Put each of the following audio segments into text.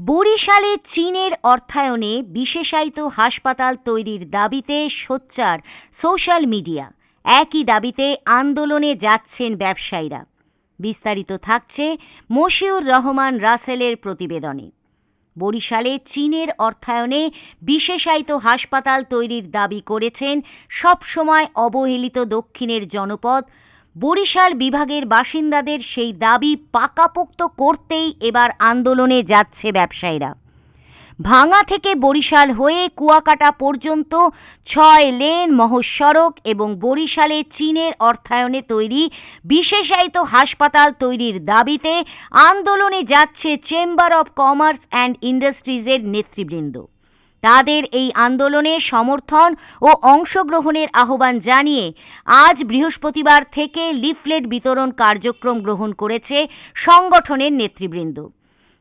বরিশালে চীনের অর্থায়নে বিশেষায়িত হাসপাতাল তৈরির দাবিতে সোচ্চার সোশ্যাল মিডিয়া। একই দাবিতে আন্দোলনে যাচ্ছেন ব্যবসায়ীরা। বিস্তারিত থাকছে মশিউর রহমান রাসেলের প্রতিবেদনে। বরিশালে চীনের অর্থায়নে বিশেষায়িত হাসপাতাল তৈরির দাবি করেছেন সবসময় অবহেলিত দক্ষিণের জনপদ বরিশাল বিভাগের বাসিন্দাদের সেই দাবি পাকাপোক্ত করতেই এবার আন্দোলনে যাচ্ছে ব্যবসায়ীরা। ভাঙা থেকে বরিশাল হয়ে কুয়াকাটা পর্যন্ত ছয় লেন, মহসড়ক এবং বরিশালে চীনের অর্থায়নে তৈরি বিশেষায়িত হাসপাতাল তৈরির দাবিতে আন্দোলনে যাচ্ছে চেম্বার অব কমার্স অ্যান্ড ইন্ডাস্ট্রিজের নেতৃবৃন্দ। তাদের এই আন্দোলনে সমর্থন ও অংশগ্রহণের আহ্বান জানিয়ে আজ বৃহস্পতিবার থেকে লিফলেট বিতরণ কার্যক্রম গ্রহণ করেছে সংগঠনের নেতৃবৃন্দ।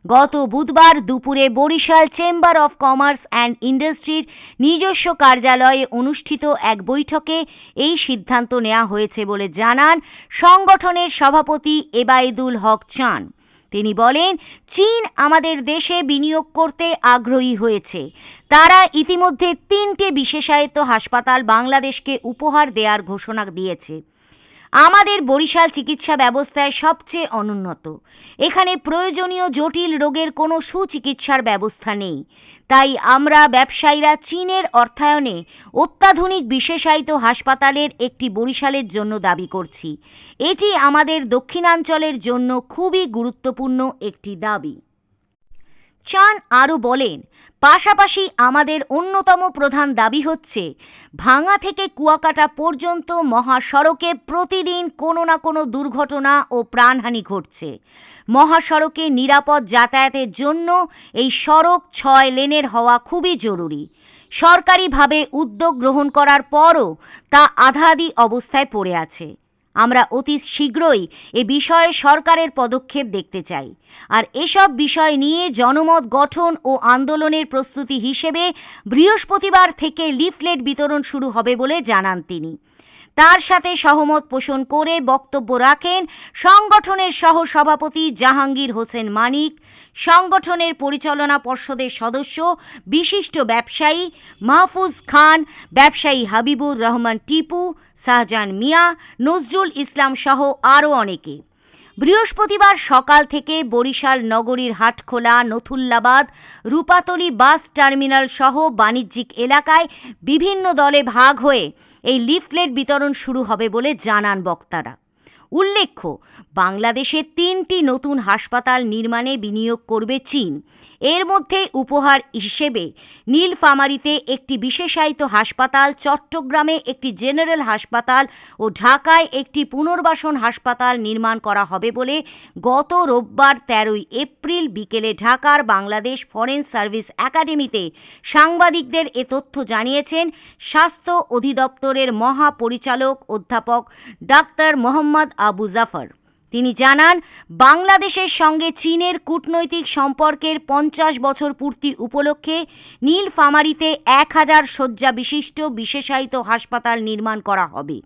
গত বুধবার দুপুরে Barishal chamber of commerce and ইন্ডাস্ট্রির নিজস্ব কার্যালয়ে অনুষ্ঠিত এক বৈঠকে এই সিদ্ধান্ত নেওয়া হয়েছে বলে জানান সংগঠনের সভাপতি এবায়েদুল হক চান। তিনি বলেন, চীন আমাদের দেশে বিনিয়োগ করতে আগ্রহী হয়েছে। তারা ইতিমধ্যে তিনটে বিশেষায়িত হাসপাতাল বাংলাদেশকে উপহার দেওয়ার ঘোষণা দিয়েছে। আমাদের বরিশাল চিকিৎসা ব্যবস্থায় সবচেয়ে অনুন্নত। এখানে প্রয়োজনীয় জটিল রোগের কোনো সুচিকিৎসার ব্যবস্থা নেই। তাই আমরা ব্যবসায়ীরা চীনের অর্থায়নে অত্যাধুনিক বিশেষায়িত হাসপাতালের একটি বরিশালের জন্য দাবি করছি। এটি আমাদের দক্ষিণাঞ্চলের জন্য খুবই গুরুত্বপূর্ণ একটি দাবি। চান আরও বলেন, পাশাপাশি আমাদের অন্যতম প্রধান দাবি হচ্ছে ভাঙা থেকে কুয়াকাটা পর্যন্ত মহাসড়কে প্রতিদিন কোনো না কোনো দুর্ঘটনা ও প্রাণহানি ঘটছে। মহাসড়কে নিরাপদ যাতায়াতের জন্য এই সড়ক ছয় লেনের হওয়া খুবই জরুরি। সরকারিভাবে উদ্যোগ গ্রহণ করার পরও তা আধাআধি অবস্থায় পড়ে আছে। আমরা অতি শীঘ্রই এ বিষয়ে সরকারের পদক্ষেপ দেখতে চাই। আর এসব বিষয় নিয়ে জনমত গঠন ও আন্দোলনের প্রস্তুতি হিসেবে বৃহস্পতিবার থেকে লিফলেট বিতরণ শুরু হবে বলে জানান তিনি। তার সাথে সহমত পোষণ করে বক্তব্য রাখেন সংগঠনের সহ সভাপতি জাহাঙ্গীর হোসেন মানিক, সংগঠনের পরিচালনা পর্ষদের সদস্য, বিশিষ্ট ব্যবসায়ী মাহফুজ খান, ব্যবসায়ী হাবিবুর রহমান টিপু, শাহজাহান মিয়া, নজরুল ইসলাম সহ আরও অনেকে। বৃহস্পতিবার সকাল থেকে বরিশাল নগরীর হাটখোলা, নথুল্লাবাদ, রূপাতলি বাস টার্মিনাল সহ বাণিজ্যিক এলাকায় বিভিন্ন দলে ভাগ হয়ে এই লিফলেট বিতরণ শুরু হবে বলে জানান বক্তারা। উল্লেখ্য, বাংলাদেশে তিনটি নতুন হাসপাতাল নির্মাণে বিনিয়োগ করবে চীন। এর মধ্যে উপহার হিসেবে নীলফামারীতে একটি বিশেষায়িত হাসপাতাল, চট্টগ্রামে একটি জেনারেল হাসপাতাল ও ঢাকায় একটি পুনর্বাসন হাসপাতাল নির্মাণ করা হবে বলে গত রোববার তেরোই এপ্রিল বিকেলে ঢাকার বাংলাদেশ ফরেন সার্ভিস একাডেমিতে সাংবাদিকদের এ তথ্য জানিয়েছেন স্বাস্থ্য অধিদপ্তরের মহাপরিচালক অধ্যাপক ডাক্তার মোহাম্মদ আবু জাফর। তিনি জানান, বাংলাদেশের সঙ্গে চীনের কূটনৈতিক সম্পর্কের পঞ্চাশ বছর পূর্তি উপলক্ষে নীলফামারীতে এক হাজার শয্যা বিশিষ্ট বিশেষায়িত হাসপাতাল নির্মাণ করা হবে।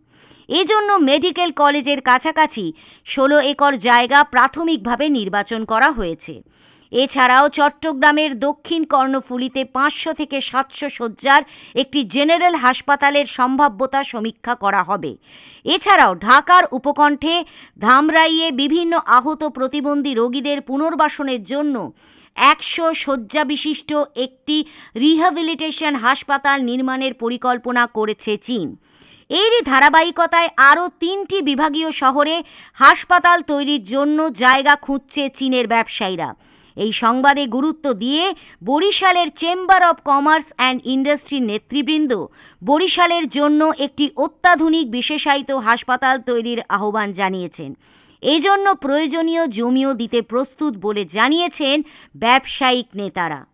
এজন্য মেডিকেল কলেজের কাছাকাছি ষোলো একর জায়গা প্রাথমিকভাবে নির্বাচন করা হয়েছে। এছাড়াও চট্টগ্রামের দক্ষিণ কর্ণফুলিতে পাঁচশো থেকে সাতশো শয্যার একটি জেনারেল হাসপাতালের সম্ভাব্যতা সমীক্ষা করা হবে। এছাড়াও ঢাকার উপকণ্ঠে ধামরাইয়ে বিভিন্ন আহত প্রতিবন্ধী রোগীদের পুনর্বাসনের জন্য একশো শয্যা বিশিষ্ট একটি রিহ্যাবিলিটেশন হাসপাতাল নির্মাণের পরিকল্পনা করেছে চীন। এরই ধারাবাহিকতায় আরও তিনটি বিভাগীয় শহরে হাসপাতাল তৈরির জন্য জায়গা খুঁজছে চীনের ব্যবসায়ীরা। এই সংবাদে গুরুত্ব দিয়ে বরিশালের চেম্বার অব কমার্স অ্যান্ড ইন্ডাস্ট্রির নেতৃবৃন্দ বরিশালের জন্য একটি অত্যাধুনিক বিশেষায়িত হাসপাতাল তৈরির আহ্বান জানিয়েছেন। এজন্য প্রয়োজনীয় জমিও দিতে প্রস্তুত বলে জানিয়েছেন ব্যবসায়িক নেতারা।